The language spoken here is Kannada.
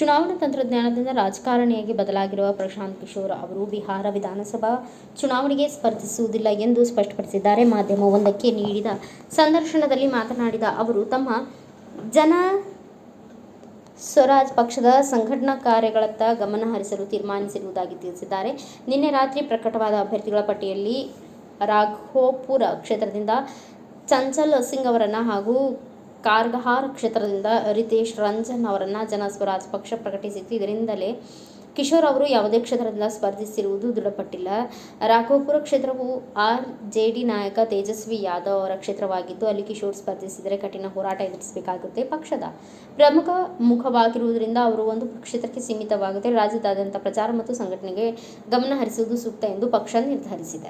ಚುನಾವಣಾ ತಂತ್ರಜ್ಞಾನದಿಂದ ರಾಜಕಾರಣಿಯಾಗಿ ಬದಲಾಗಿರುವ ಪ್ರಶಾಂತ್ ಕಿಶೋರ್ ಅವರು ಬಿಹಾರ ವಿಧಾನಸಭಾ ಚುನಾವಣೆಗೆ ಸ್ಪರ್ಧಿಸುವುದಿಲ್ಲ ಎಂದು ಸ್ಪಷ್ಟಪಡಿಸಿದ್ದಾರೆ. ಮಾಧ್ಯಮವೊಂದಕ್ಕೆ ನೀಡಿದ ಸಂದರ್ಶನದಲ್ಲಿ ಮಾತನಾಡಿದ ಅವರು, ತಮ್ಮ ಜನ ಸ್ವರಾಜ್ ಪಕ್ಷದ ಸಂಘಟನಾ ಕಾರ್ಯಗಳತ್ತ ಗಮನ ಹರಿಸಲು ತೀರ್ಮಾನಿಸಿರುವುದಾಗಿ ತಿಳಿಸಿದ್ದಾರೆ. ನಿನ್ನೆ ರಾತ್ರಿ ಪ್ರಕಟವಾದ ಅಭ್ಯರ್ಥಿಗಳ ಪಟ್ಟಿಯಲ್ಲಿ ರಾಘೋಪುರ ಕ್ಷೇತ್ರದಿಂದ ಚಂಚಲ್ ಸಿಂಗ್ ಅವರನ್ನು ಹಾಗೂ ಕಾರ್ಗಹಾರ್ ಕ್ಷೇತ್ರದಿಂದ ರಿತೇಶ್ ರಂಜನ್ ಅವರನ್ನ ಜನಸ್ವರಾಜ್ ಪಕ್ಷ ಪ್ರಕಟಿಸಿತ್ತು. ಇದರಿಂದಲೇ ಕಿಶೋರ್ ಅವರು ಯಾವುದೇ ಕ್ಷೇತ್ರದಿಂದ ಸ್ಪರ್ಧಿಸಿರುವುದು ದೃಢಪಟ್ಟಿಲ್ಲ. ರಾಘೋಪುರ ಕ್ಷೇತ್ರವು ಆರ್ ಜೆ ಡಿ ನಾಯಕ ತೇಜಸ್ವಿ ಯಾದವ್ ಅವರ ಕ್ಷೇತ್ರವಾಗಿದ್ದು, ಅಲ್ಲಿ ಕಿಶೋರ್ ಸ್ಪರ್ಧಿಸಿದರೆ ಕಠಿಣ ಹೋರಾಟ ಎದುರಿಸಬೇಕಾಗುತ್ತೆ ಪಕ್ಷದ. ಪ್ರಮುಖ ಮುಖವಾಗಿರುವುದರಿಂದ ಅವರು ಒಂದು ಕ್ಷೇತ್ರಕ್ಕೆ ಸೀಮಿತವಾಗುತ್ತೆ ರಾಜ್ಯದಾದ್ಯಂತ ಪ್ರಚಾರ ಮತ್ತು ಸಂಘಟನೆಗೆ ಗಮನ ಹರಿಸುವುದು ಸೂಕ್ತ ಎಂದು ಪಕ್ಷ ನಿರ್ಧರಿಸಿದೆ.